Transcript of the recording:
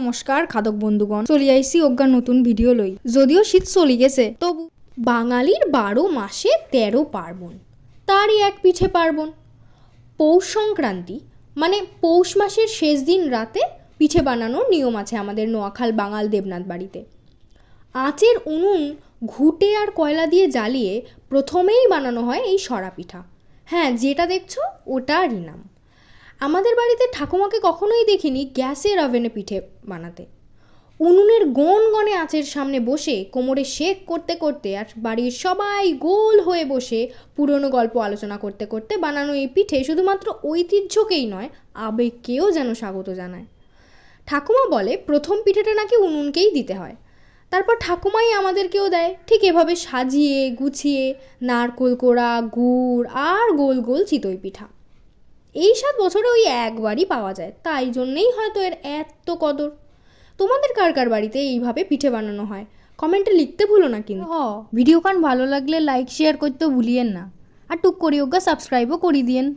নমস্কার, খাদক বন্ধুগণ। চলি আইসি অজ্ঞান নতুন ভিডিও লই। যদিও শীত চলি গেছে, তবু বাঙালির বারো মাসে তেরো পার্বণ, তারই এক পিঠে পার্বণ। পৌষ সংক্রান্তি মানে পৌষ মাসের শেষ দিন রাতে পিঠে বানানোর নিয়ম আছে আমাদের নোয়াখাল বাঙাল দেবনাথ বাড়িতে। আঁচের উনুন, ঘুটে আর কয়লা দিয়ে জ্বালিয়ে প্রথমেই বানানো হয় এই সরা পিঠা। হ্যাঁ যেটা দেখছ ওটারই নাম। আমাদের বাড়িতে ঠাকুমাকে কখনোই দেখিনি গ্যাসের ওভেনে পিঠে বানাতে। উনুনের গন গনে আঁচের সামনে বসে, কোমরে শেক করতে করতে আর বাড়ির সবাই গোল হয়ে বসে পুরনো গল্প আলোচনা করতে করতে বানানো এই পিঠে শুধুমাত্র ঐতিহ্যকেই নয়, আবেগকেও যেন স্বাগত জানায়। ঠাকুমা বলে, প্রথম পিঠেটা নাকি উনুনকেই দিতে হয়। তারপর ঠাকুমাই আমাদেরকেও দেয়। ঠিক এভাবে সাজিয়ে, গুছিয়ে, নারকোল কোড়া, গুড় আর গোল গোল চিতই পিঠা। এই সাত বছরে ওই একবারই পাওয়া যায়। তাই জন্যেই হয়তো এর এত কদর। তোমাদের কার কার বাড়িতে এইভাবে পিঠে বানানো হয়? কমেন্টে লিখতে ভুলো না কিন্তু। হ ভিডিও কান ভালো লাগলে লাইক শেয়ার করতে ভুলিয়েন না। আর টুক করিয়োগা সাবস্ক্রাইবও করি দিয়েন।